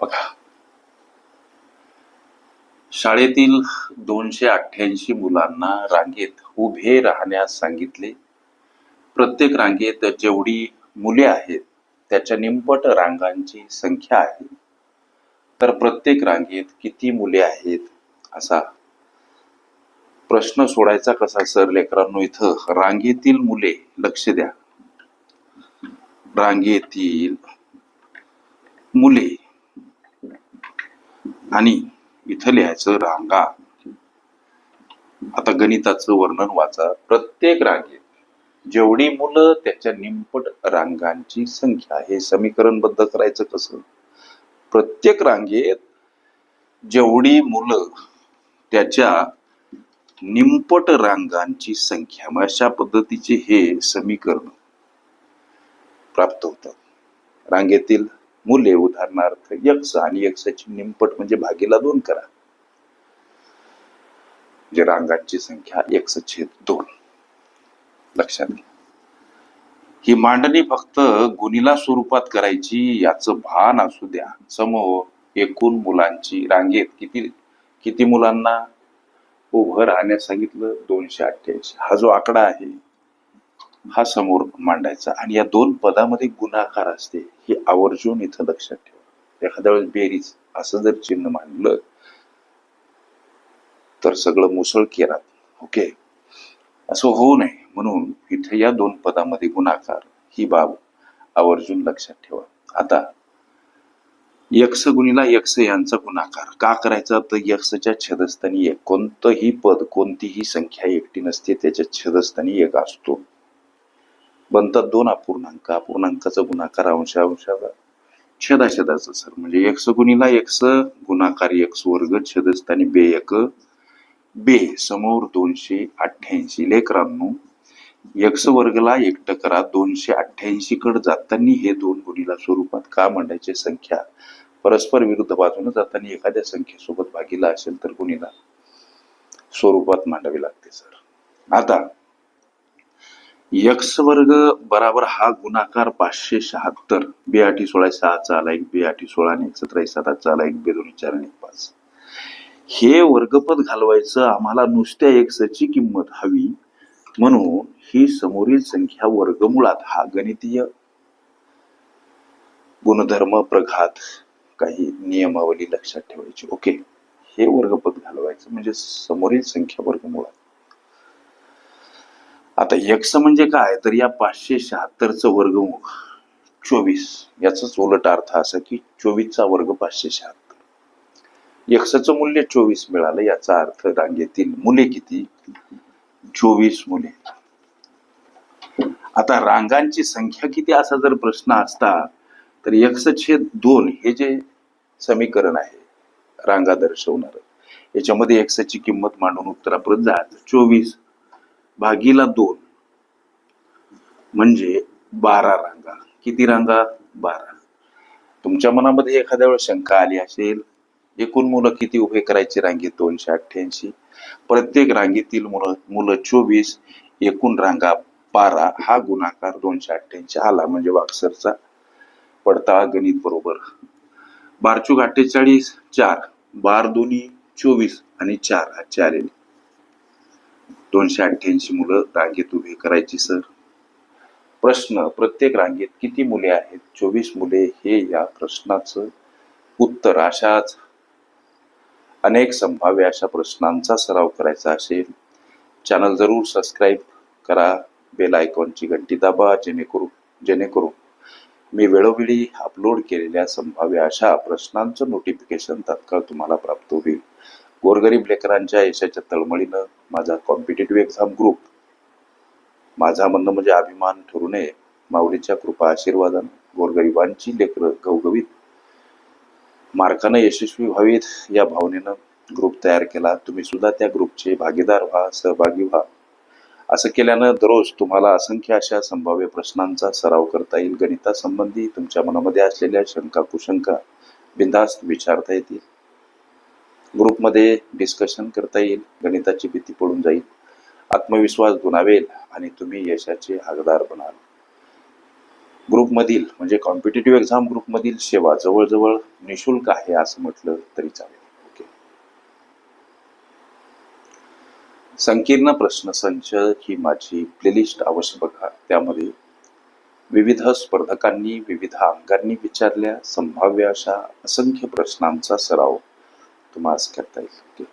बघा. शाळेतील दोनशे अठ्ठ्याऐंशी मुलांना रांगेत उभे राहण्यास सांगितले. प्रत्येक रांगेत जेवढी मुले आहेत त्याच्या निंपट रांगांची संख्या आहे. तर प्रत्येक रांगेत किती मुले आहेत? असा प्रश्न सोडायचा कसा सर लेकरांनो इथं? रांगेतील मुले लक्ष द्या. रांगेतील मुले. आणि इथं लिहायचं रांगा. आता गणिताचं वर्णन वाचा. प्रत्येक रांगेत जेवढी मुलं त्याच्या निंपट रांगांची संख्या हे समीकरण बद्ध करायचं कसं? प्रत्येक रांगेत जेवढी मुलं त्याच्या निंपट रांगांची संख्या मग अशा पद्धतीचे हे समीकरण प्राप्त होतात. रांगेतील मुले उदाहरणार्थ यक्ष आणि यक्षाची निंपट म्हणजे भागीला दोन करा. म्हणजे रांगांची संख्या यक्स छेद दोन. लक्षात घ्या. ही मांडणी फक्त गुणिला स्वरूपात करायची याच भान असू द्या. समोर एकूण मुलांची रांगेत किती किती मुलांना? उभं राहण्यास सांगितलं दोनशे अठ्ठ्याऐंशी. हा जो आकडा आहे हा समोर मांडायचा. आणि या दोन पदामध्ये गुणाकार असते हे आवर्जून इथं लक्षात ठेवा. एखाद्या वेळेस बेरीज असं जर चिन्ह मांडलं तर सगळं मुसळ केरात ओके? असं होऊ नये. म्हणून इथे या दोन पदामध्ये गुणाकार ही बाब आवर्जून लक्षात ठेवा. आता यक्ष गुणीला यक्ष यांचा गुणाकार. का करायचा? तर यक्षच्या छेदस्थानी एक. कोणतंही पद कोणतीही संख्या एकटी नसते त्याच्या छेदस्थानी एक असतो. बनतात दोन अपूर्णांक. अपूर्णांकाचा गुणाकार अंशा छेदा छेदाछेदाचं सर. म्हणजे एक्स गुणिला एक्स गुणाकार एक्स वर्ग छेदस्थानी बे एक बे. समोर दोनशे अठ्ठ्याऐंशी. लेकरांनो एक्स वर्गला एकटं करा दोनशे अठ्ठ्याऐंशी कडे जाताना हे दोन गुणिला स्वरूपात का मांडायचे संख्या? परस्पर विरुद्ध बाजूने जाताना एखाद्या संख्येसोबत भागीला असेल तर गुणिला स्वरूपात मांडावी लागते सर. आता यक्स वर्ग बराबर हा गुणाकार पाचशे शहात्तर. बे आठी सोळा सहाचा आला एक बे आठी सोळा आणि एक सतरा साताचा आला एक बे दोन चार आणि एक पाच. हे वर्गपद घालवायचं आम्हाला नुसत्या एक्सची किंमत हवी. म्हणून ही समोरील संख्या वर्गमुळात हा गणितीय गुणधर्म प्रघात काही नियमावली लक्षात ठेवायची. ओके? हे वर्गपद घालवायचं म्हणजे समोरील संख्या वर्गमुळात. आता यक्ष म्हणजे काय? तर या पाचशे शहात्तरचं वर्ग चोवीस. याचाच उलट अर्थ असा की चोवीसचा वर्ग पाचशे शहात्तर. यक्षाचं मूल्य चोवीस मिळालं याचा अर्थ रांगेतील मुले किती? चोवीस मुले. आता रांगांची संख्या किती असा जर प्रश्न असता तर यक्षछेद दोन हे जे समीकरण आहे रांगा दर्शवणार. याच्यामध्ये एक्सची किंमत मांडून उत्तरापर्यंत जायचं. चोवीस भागीला दोन. म्हणजे बारा रांगा. किती रांगा? बारा. तुमच्या मनामध्ये एखाद्या वेळेस शंका आली असेल एकूण मुलं किती उभे करायचे रांगेत दोनशे अठ्ठ्याऐंशी. प्रत्येक रांगेतील मुलं मुलं चोवीस एकूण रांगा बारा. हा गुणाकार दोनशे अठ्ठ्याऐंशी आला म्हणजे वाक्सरचा पडताळा गणित बरोबर. बारचूक अठ्ठेचाळीस चार. बार दोन्ही चोवीस आणि चार. चार आलेले दोनशे अठ्ठ्याऐंशी मुलं रांगेत उभी करायची सर. प्रश्न प्रत्येक रांगेत किती मुले आहेत? चोवीस मुले हे या प्रश्नाचं उत्तर अशाच. अनेक संभाव्य अशा प्रश्नांचा सराव करायचा असेल. चॅनल जरूर सबस्क्राईब करा. बेल आयकॉनची घंटी दाबा जेणेकरून जेणेकरून मी वेळोवेळी अपलोड केलेल्या संभाव्य अशा प्रश्नांचं नोटिफिकेशन तात्काळ तुम्हाला प्राप्त होईल. गोरगरीब लेकरांच्या यशाच्या तळमळीनं माझा कॉम्पिटेटिव्ह एक्झाम ग्रुप माझा म्हणणं म्हणजे अभिमान ठरू नये माऊलीच्या कृपा आशीर्वादानं गोरगरिबांची लेकरं गवगवीत मार्कानं यशस्वी व्हावीत या भावनेनं ग्रुप तयार केला. तुम्ही सुद्धा त्या ग्रुपचे भागीदार व्हा सहभागी व्हा. असं केल्यानं दररोज तुम्हाला असंख्य अशा संभाव्य प्रश्नांचा सराव करता येईल. गणितासंबंधी तुमच्या मनामध्ये असलेल्या शंका कुशंका बिंदास्त विचारता येतील. ग्रुपमध्ये डिस्कशन करता येईल गणिताची भीती पडून जाईल आत्मविश्वास गुणावेल आणि तुम्ही यशाचे हकदार बनाल. ग्रुपमधील म्हणजे कॉम्पिटेटिव्ह एक्झाम ग्रुपमधील सेवा जवळजवळ निशुल्क आहे असं म्हटलं तरी चालेल. ओके संकीर्ण प्रश्नसंच ही माझी प्लेलिस्ट अवश्य बघा. त्यामध्ये विविध स्पर्धकांनी विविध अंगांनी विचारल्या संभाव्य अशा असंख्य प्रश्नांचा सराव तुम्हाला करता येईल ओके